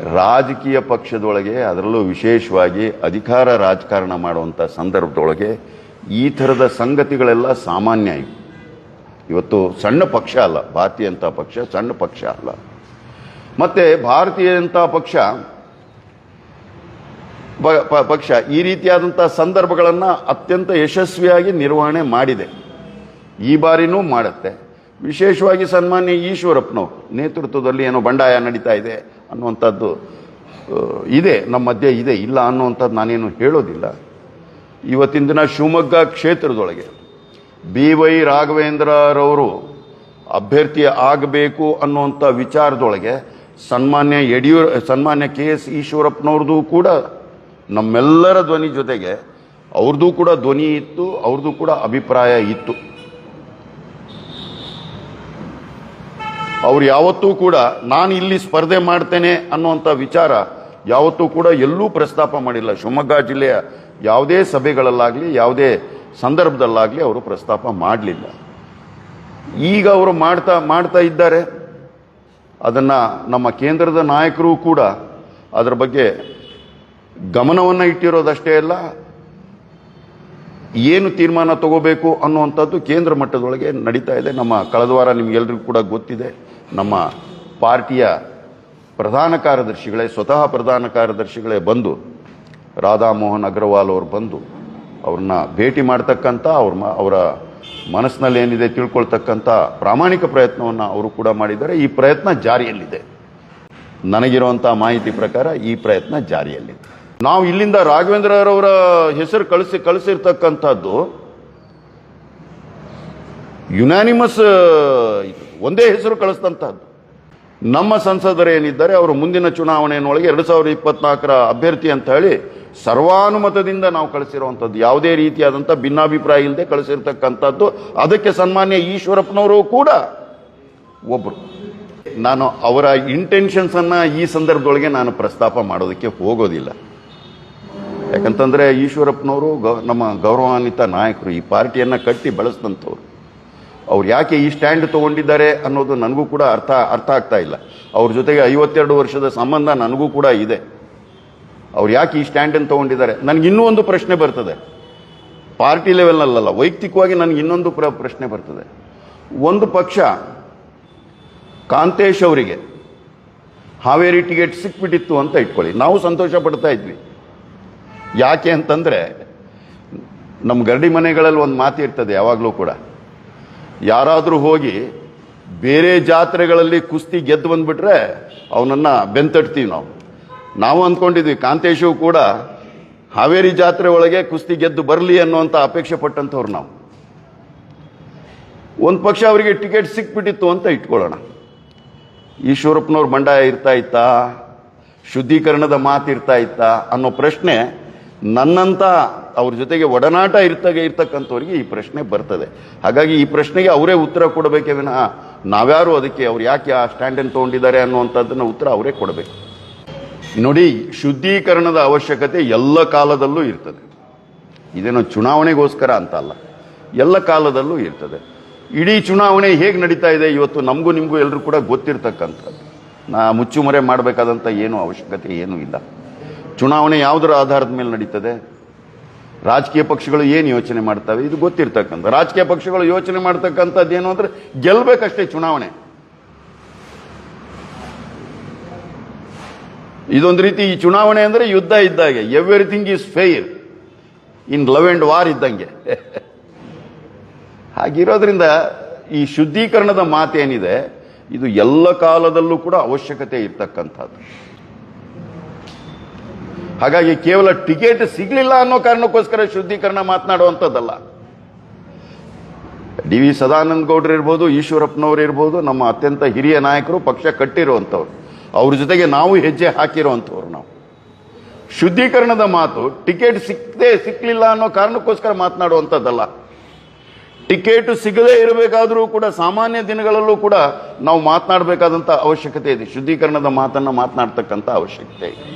ರಾಜಕೀಯ ಪಕ್ಷದೊಳಗೆ ಅದರಲ್ಲೂ ವಿಶೇಷವಾಗಿ ಅಧಿಕಾರ ರಾಜಕಾರಣ ಮಾಡುವಂಥ ಸಂದರ್ಭದೊಳಗೆ ಈ ಥರದ ಸಂಗತಿಗಳೆಲ್ಲ ಸಾಮಾನ್ಯ ಇವು. ಇವತ್ತು ಸಣ್ಣ ಪಕ್ಷ ಅಲ್ಲ, ಭಾರತೀಯ ಪಕ್ಷ ಸಣ್ಣ ಪಕ್ಷ ಅಲ್ಲ. ಮತ್ತು ಭಾರತೀಯ ಜನತಾ ಪಕ್ಷ ಪಕ್ಷ ಈ ರೀತಿಯಾದಂಥ ಸಂದರ್ಭಗಳನ್ನು ಅತ್ಯಂತ ಯಶಸ್ವಿಯಾಗಿ ನಿರ್ವಹಣೆ ಮಾಡಿದೆ. ಈ ಬಾರಿನೂ ಮಾಡುತ್ತೆ. ವಿಶೇಷವಾಗಿ ಸನ್ಮಾನ್ಯ ಈಶ್ವರಪ್ಪನವರು ನೇತೃತ್ವದಲ್ಲಿ ಏನೋ ಬಂಡಾಯ ನಡೀತಾ ಇದೆ ಅನ್ನುವಂಥದ್ದು ಇದೆ, ನಮ್ಮ ಮಧ್ಯೆ ಇದೆ, ಇಲ್ಲ ಅನ್ನುವಂಥದ್ದು ನಾನೇನು ಹೇಳೋದಿಲ್ಲ. ಇವತ್ತಿನ ದಿನ ಶಿವಮೊಗ್ಗ ಕ್ಷೇತ್ರದೊಳಗೆ ಬಿ ವೈ ರಾಘವೇಂದ್ರರವರು ಅಭ್ಯರ್ಥಿ ಆಗಬೇಕು ಅನ್ನುವಂಥ ವಿಚಾರದೊಳಗೆ ಸನ್ಮಾನ್ಯ ಯಡಿಯೂರ, ಸನ್ಮಾನ್ಯ ಕೆ ಎಸ್ ಈಶ್ವರಪ್ಪನವ್ರದ್ದು ಕೂಡ ನಮ್ಮೆಲ್ಲರ ಧ್ವನಿ ಜೊತೆಗೆ ಅವ್ರದ್ದು ಕೂಡ ಧ್ವನಿ ಇತ್ತು, ಅವ್ರದ್ದು ಕೂಡ ಅಭಿಪ್ರಾಯ ಇತ್ತು. ಅವ್ರು ಯಾವತ್ತೂ ಕೂಡ ನಾನು ಇಲ್ಲಿ ಸ್ಪರ್ಧೆ ಮಾಡ್ತೇನೆ ಅನ್ನುವಂಥ ವಿಚಾರ ಯಾವತ್ತೂ ಕೂಡ ಎಲ್ಲೂ ಪ್ರಸ್ತಾಪ ಮಾಡಿಲ್ಲ. ಶಿವಮೊಗ್ಗ ಜಿಲ್ಲೆಯ ಯಾವುದೇ ಸಭೆಗಳಲ್ಲಾಗಲಿ, ಯಾವುದೇ ಸಂದರ್ಭದಲ್ಲಾಗಲಿ ಅವರು ಪ್ರಸ್ತಾಪ ಮಾಡಲಿಲ್ಲ. ಈಗ ಅವರು ಮಾಡ್ತಾ ಮಾಡ್ತಾ ಇದ್ದಾರೆ. ಅದನ್ನು ನಮ್ಮ ಕೇಂದ್ರದ ನಾಯಕರು ಕೂಡ ಅದರ ಬಗ್ಗೆ ಗಮನವನ್ನು ಇಟ್ಟಿರೋದಷ್ಟೇ ಅಲ್ಲ ಏನು ತೀರ್ಮಾನ ತಗೋಬೇಕು ಅನ್ನುವಂಥದ್ದು ಕೇಂದ್ರ ಮಟ್ಟದೊಳಗೆ ನಡೀತಾ ಇದೆ. ನಮ್ಮ ಕಳೆದ ವಾರ ನಿಮಗೆಲ್ಲರಿಗೂ ಕೂಡ ಗೊತ್ತಿದೆ. ನಮ್ಮ ಪಾರ್ಟಿಯ ಪ್ರಧಾನ ಕಾರ್ಯದರ್ಶಿಗಳೇ, ಸ್ವತಃ ಪ್ರಧಾನ ಕಾರ್ಯದರ್ಶಿಗಳೇ ಬಂದು, ರಾಧಾಮೋಹನ್ ಅಗ್ರವಾಲ್ ಅವರು ಬಂದು ಅವ್ರನ್ನ ಭೇಟಿ ಮಾಡ್ತಕ್ಕಂಥ, ಅವ್ರ ಅವರ ಮನಸ್ಸಿನಲ್ಲಿ ಏನಿದೆ ತಿಳ್ಕೊಳ್ತಕ್ಕಂಥ ಪ್ರಾಮಾಣಿಕ ಪ್ರಯತ್ನವನ್ನು ಅವರು ಕೂಡ ಮಾಡಿದ್ದಾರೆ. ಈ ಪ್ರಯತ್ನ ಜಾರಿಯಲ್ಲಿದೆ. ನನಗಿರುವಂಥ ಮಾಹಿತಿ ಪ್ರಕಾರ ಈ ಪ್ರಯತ್ನ ಜಾರಿಯಲ್ಲಿದೆ. ನಾವು ಇಲ್ಲಿಂದ ರಾಘವೇಂದ್ರರವರ ಹೆಸರು ಕಳಿಸಿ ಕಳಿಸಿರ್ತಕ್ಕಂಥದ್ದು ಯುನಾನಿಮಸ್ ಒಂದೇ ಹೆಸರು ಕಳಿಸ್ತಂತಹದ್ದು ನಮ್ಮ ಸಂಸದರು ಏನಿದ್ದಾರೆ ಅವರು ಮುಂದಿನ ಚುನಾವಣೆಯೊಳಗೆ ಎರಡು ಸಾವಿರದ ಇಪ್ಪತ್ನಾಲ್ಕರ ಅಭ್ಯರ್ಥಿ ಅಂತ ಹೇಳಿ ಸರ್ವಾನುಮತದಿಂದ ನಾವು ಕಳಿಸಿರುವಂಥದ್ದು. ಯಾವುದೇ ರೀತಿಯಾದಂಥ ಭಿನ್ನಾಭಿಪ್ರಾಯ ಇಲ್ಲದೆ ಕಳಿಸಿರ್ತಕ್ಕಂಥದ್ದು. ಅದಕ್ಕೆ ಸನ್ಮಾನ್ಯ ಈಶ್ವರಪ್ಪನವರು ಕೂಡ ಒಬ್ಬರು ನಾನು ಅವರ ಇಂಟೆನ್ಷನ್ಸನ್ನು ಈ ಸಂದರ್ಭದೊಳಗೆ ನಾನು ಪ್ರಸ್ತಾಪ ಮಾಡೋದಕ್ಕೆ ಹೋಗೋದಿಲ್ಲ. ಯಾಕಂತಂದ್ರೆ ಈಶ್ವರಪ್ಪನವರು ಗೌ, ನಮ್ಮ ಗೌರವಾನ್ವಿತ ನಾಯಕರು, ಈ ಪಾರ್ಟಿಯನ್ನ ಕಟ್ಟಿ ಬೆಳೆಸಿದಂಥವ್ರು. ಅವ್ರು ಯಾಕೆ ಈ ಸ್ಟ್ಯಾಂಡ್ ತಗೊಂಡಿದ್ದಾರೆ ಅನ್ನೋದು ನನಗೂ ಕೂಡ ಅರ್ಥ ಅರ್ಥ ಆಗ್ತಾ ಇಲ್ಲ. ಅವ್ರ ಜೊತೆಗೆ ಐವತ್ತೆರಡು ವರ್ಷದ ಸಂಬಂಧ ನನಗೂ ಕೂಡ ಇದೆ. ಅವ್ರು ಯಾಕೆ ಈ ಸ್ಟ್ಯಾಂಡನ್ನು ತಗೊಂಡಿದ್ದಾರೆ? ನನಗೆ ಇನ್ನೂ ಒಂದು ಪ್ರಶ್ನೆ ಬರ್ತದೆ. ಪಾರ್ಟಿ ಲೆವೆಲ್ನಲ್ಲ ವೈಯಕ್ತಿಕವಾಗಿ ನನಗೆ ಇನ್ನೊಂದು ಪ್ರ, ಪ್ರಶ್ನೆ ಬರ್ತದೆ. ಒಂದು ಪಕ್ಷ ಕಾಂತೇಶ್ ಅವರಿಗೆ ಹಾವೇರಿ ಟಿಕೆಟ್ ಸಿಕ್ಬಿಟ್ಟಿತ್ತು ಅಂತ ಇಟ್ಕೊಳ್ಳಿ. ನಾವು ಸಂತೋಷ ಪಡ್ತಾ ಇದ್ವಿ. ಯಾಕೆ ಅಂತಂದರೆ ನಮ್ಮ ಗರಡಿ ಮನೆಗಳಲ್ಲಿ ಒಂದು ಮಾತಿರ್ತದೆ ಯಾವಾಗಲೂ ಕೂಡ. ಯಾರಾದರೂ ಹೋಗಿ ಬೇರೆ ಜಾತ್ರೆಗಳಲ್ಲಿ ಕುಸ್ತಿ ಗೆದ್ದು ಬಂದುಬಿಟ್ರೆ ಅವನನ್ನು ಬೆಂತಡ್ತೀವಿ ನಾವು. ನಾವು ಅಂದ್ಕೊಂಡಿದ್ವಿ, ಕಾಂತೇಶು ಕೂಡ ಹಾವೇರಿ ಜಾತ್ರೆ ಒಳಗೆ ಕುಸ್ತಿ ಗೆದ್ದು ಬರಲಿ ಅನ್ನುವಂಥ ಅಪೇಕ್ಷೆ ಪಟ್ಟಂಥವ್ರು ನಾವು. ಒಂದು ಪಕ್ಷ ಅವರಿಗೆ ಟಿಕೆಟ್ ಸಿಕ್ಬಿಟ್ಟಿತ್ತು ಅಂತ ಇಟ್ಕೊಳ್ಳೋಣ. ಈಶ್ವರಪ್ಪನವ್ರ ಬಂಡಾಯ ಇರ್ತಾ ಇತ್ತಾ, ಶುದ್ಧೀಕರಣದ ಮಾತಿರ್ತಾ ಇತ್ತಾ ಅನ್ನೋ ಪ್ರಶ್ನೆ ನನ್ನಂತ ಅವ್ರ ಜೊತೆಗೆ ಒಡನಾಟ ಇರ್ತಾಗೆ ಇರ್ತಕ್ಕಂಥವ್ರಿಗೆ ಈ ಪ್ರಶ್ನೆ ಬರ್ತದೆ. ಹಾಗಾಗಿ ಈ ಪ್ರಶ್ನೆಗೆ ಅವರೇ ಉತ್ತರ ಕೊಡಬೇಕೇ ವಿನಃ ನಾವ್ಯಾರು ಅದಕ್ಕೆ ಅವ್ರು ಯಾಕೆ ಆ ಸ್ಟ್ಯಾಂಡನ್ನು ತೊಗೊಂಡಿದ್ದಾರೆ ಅನ್ನುವಂಥದ್ದನ್ನು ಉತ್ತರ ಅವರೇ ಕೊಡಬೇಕು. ನೋಡಿ, ಶುದ್ಧೀಕರಣದ ಅವಶ್ಯಕತೆ ಎಲ್ಲ ಕಾಲದಲ್ಲೂ ಇರ್ತದೆ. ಇದೇನೋ ಚುನಾವಣೆಗೋಸ್ಕರ ಅಂತ ಅಲ್ಲ. ಎಲ್ಲ ಕಾಲದಲ್ಲೂ ಇರ್ತದೆ. ಇಡೀ ಚುನಾವಣೆ ಹೇಗೆ ನಡೀತಾ ಇದೆ ಇವತ್ತು ನಮಗೂ ನಿಮಗೂ ಎಲ್ಲರೂ ಕೂಡ ಗೊತ್ತಿರ್ತಕ್ಕಂಥದ್ದು. ನಾ ಮುಚ್ಚುಮರೆ ಮಾಡಬೇಕಾದಂಥ ಏನು ಅವಶ್ಯಕತೆ ಏನೂ ಇಲ್ಲ. ಚುನಾವಣೆ ಯಾವುದರ ಆಧಾರದ ಮೇಲೆ ನಡೀತದೆ? ರಾಜಕೀಯ ಪಕ್ಷಗಳು ಏನು ಯೋಚನೆ ಮಾಡ್ತವೆ? ಇದು ಗೊತ್ತಿರ್ತಕ್ಕಂಥ. ರಾಜಕೀಯ ಪಕ್ಷಗಳು ಯೋಚನೆ ಮಾಡ್ತಕ್ಕಂಥದ್ದು ಏನು ಅಂದ್ರೆ ಗೆಲ್ಲಬೇಕಷ್ಟೇ ಚುನಾವಣೆ. ಇದೊಂದು ರೀತಿ ಈ ಚುನಾವಣೆ ಅಂದ್ರೆ ಯುದ್ಧ ಇದ್ದಾಗೆ everything is fair in love and war ಇದ್ದಂಗೆ. ಹಾಗಿರೋದ್ರಿಂದ ಈ ಶುದ್ಧೀಕರಣದ ಮಾತೇನಿದೆ, ಇದು ಎಲ್ಲ ಕಾಲದಲ್ಲೂ ಕೂಡ ಅವಶ್ಯಕತೆ ಇರ್ತಕ್ಕಂಥದ್ದು. ಹಾಗಾಗಿ ಕೇವಲ ಟಿಕೆಟ್ ಸಿಗ್ಲಿಲ್ಲ ಅನ್ನೋ ಕಾರಣಕ್ಕೋಸ್ಕರ ಶುದ್ಧೀಕರಣ ಮಾತನಾಡುವಂಥದ್ದಲ್ಲ. ಡಿ ವಿ ಸದಾನಂದ ಗೌಡ್ರು ಇರ್ಬೋದು, ಈಶ್ವರಪ್ಪನವರು ಇರ್ಬೋದು, ನಮ್ಮ ಅತ್ಯಂತ ಹಿರಿಯ ನಾಯಕರು ಪಕ್ಷ ಕಟ್ಟಿರುವಂಥವ್ರು. ಅವ್ರ ಜೊತೆಗೆ ನಾವು ಹೆಜ್ಜೆ ಹಾಕಿರುವಂಥವ್ರು ನಾವು. ಶುದ್ಧೀಕರಣದ ಮಾತು ಟಿಕೆಟ್ ಸಿಕ್ಕದೆ ಸಿಕ್ಕಲಿಲ್ಲ ಅನ್ನೋ ಕಾರಣಕ್ಕೋಸ್ಕರ ಮಾತನಾಡುವಂಥದ್ದಲ್ಲ. ಟಿಕೆಟ್ ಸಿಗದೇ ಇರಬೇಕಾದರೂ ಕೂಡ, ಸಾಮಾನ್ಯ ದಿನಗಳಲ್ಲೂ ಕೂಡ ನಾವು ಮಾತನಾಡಬೇಕಾದಂಥ ಅವಶ್ಯಕತೆ ಇದೆ. ಶುದ್ಧೀಕರಣದ ಮಾತನ್ನ ಮಾತನಾಡ್ತಕ್ಕಂಥ ಅವಶ್ಯಕತೆ ಇದೆ.